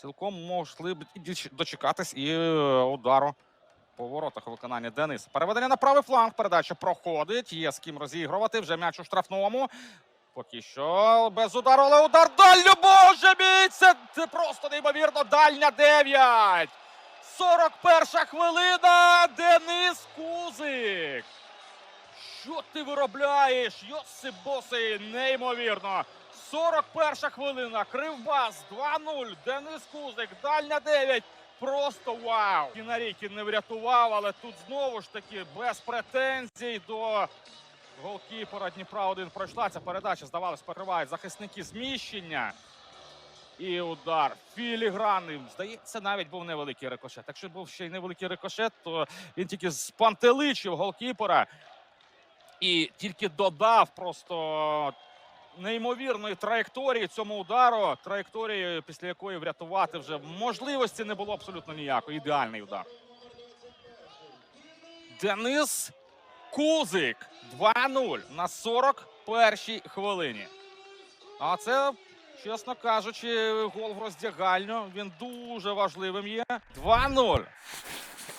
Цілком могли б дочекатись і е, удару по воротах у виконанні Дениса. Переведення на правий фланг. Передача проходить. Є з ким розігрувати. Вже м'яч у штрафному. Поки що без удару, але удар дальню. Боже мій! Це, просто неймовірно. Дальня 9. 41 хвилина. Денис Кузик. Що ти виробляєш? Йосип Босий, неймовірно. 41 хвилина. Кривбас 2-0. Денис Кузик. Дальня 9. Просто вау! Кінарійкін не врятував, але тут знову ж таки без претензій до голкіпера Дніпра 1 пройшла. Ця передача, здавалось, переривають захисники зміщення. І удар філігранний. Здається, навіть був невеликий рикошет. Якщо був ще й невеликий рикошет, то він тільки спантеличив голкіпера і тільки додав просто неймовірної траєкторії цьому удару. Траєкторії, після якої врятувати вже можливості не було абсолютно ніякої. Ідеальний удар. Денис Кузик 2-0 на 41-й хвилині. А це, чесно кажучи, гол в роздягальню. Він дуже важливим є. 2-0.